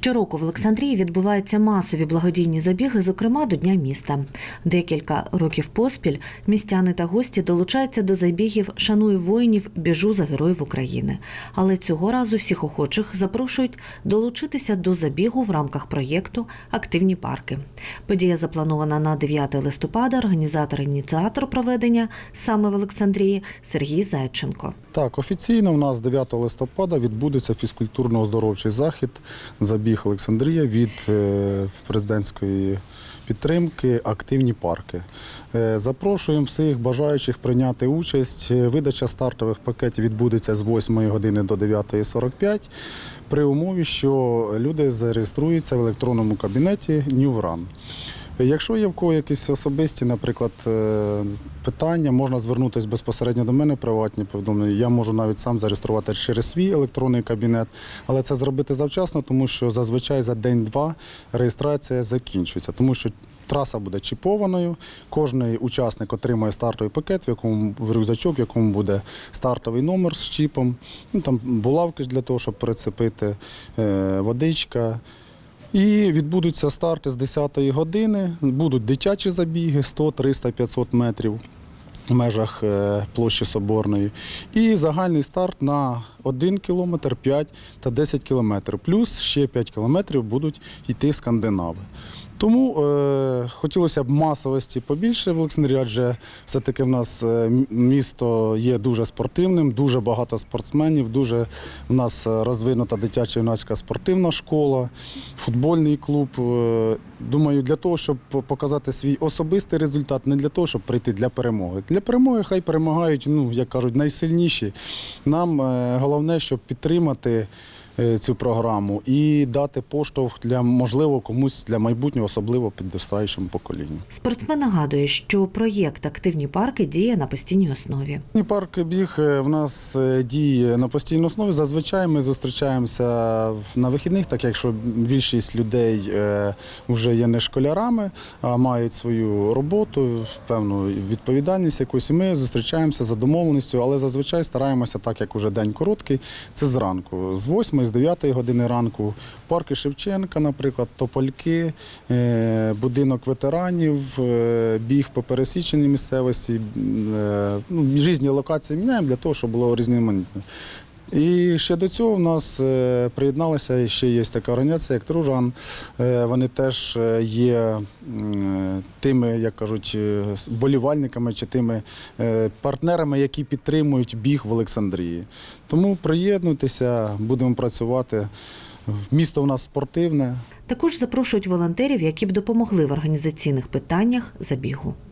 Щороку в Олександрії відбуваються масові благодійні забіги, зокрема до Дня міста. Декілька років поспіль містяни та гості долучаються до забігів Шаную воїнів, біжу за героїв України. Але цього разу всіх охочих запрошують долучитися до забігу в рамках проєкту Активні парки. Подія запланована на 9 листопада. Організатор ініціатор проведення саме в Олександрії Сергій Зайченко. Так, офіційно у нас 9 листопада відбудеться фізкультурно-оздоровчий захід забіг Олександрія від е, президентської підтримки Активні парки. Е, Запрошуємо всіх бажаючих прийняти участь. Е, Видача стартових пакетів відбудеться з 8 години до 9.45 при умові, що люди зареєструються в електронному кабінеті NewRun. Якщо є в кого якісь особисті, наприклад, е, питання, можна звернутися безпосередньо до мене, приватні повідомлення. Я можу навіть сам зареєструвати через свій електронний кабінет, але це зробити завчасно, тому що зазвичай за день-два реєстрація закінчується, тому що. Траса буде чіпованою. Кожний учасник отримує стартовий пакет, в якому рюкзачок, в якому буде стартовий номер з чіпом. Ну там булавки для того, щоб прицепити, е, водичка. І відбудуться старти з 10-ї години. Будуть дитячі забіги 100, 300, 500 метрів в межах е, площі Соборної. І загальний старт на 1 кілометр, 5 та 10 кілометрів. Плюс ще 5 кілометрів будуть йти скандинави. Тому е, хотілося б масовості побільше в Олександрії, адже все-таки в нас е, місто є дуже спортивним, дуже багато спортсменів, дуже в нас е, розвинута дитяча юнацька спортивна школа, футбольний клуб. Е, Думаю, для того, щоб показати свій особистий результат, не для того, щоб прийти для перемоги. Для перемоги хай перемагають, ну як кажуть, найсильніші. Нам е, головне, щоб підтримати цю програму і дати поштовх для можливо комусь для майбутнього, особливо підростаючому поколінню. Спортсмен нагадує, що проєкт Активні парки діє на постійній основі. Парк біг е, в нас е, діє на постійній основі. Зазвичай ми зустрічаємося на вихідних, так якщо більшість людей е, вже є не школярами, а мають свою роботу, певну відповідальність якусь. І ми зустрічаємося за домовленістю, але зазвичай стараємося, так як уже день короткий, це зранку, з 8 з 9 години ранку. Парки Шевченка, наприклад, Топольки, е, будинок ветеранів, е, біг по пересіченій місцевості. е, Ну, різні локації міняємо для того, щоб було різноманітно. І ще до цього в нас приєдналася ще є така організація, як Тружан. Е, Вони теж є тими, як кажуть, е, болівальниками чи тими е, партнерами, які підтримують біг в Олександрії. Тому приєднуйтеся, будемо працювати. Місто в нас спортивне. Також запрошують волонтерів, які б допомогли в організаційних питаннях забігу.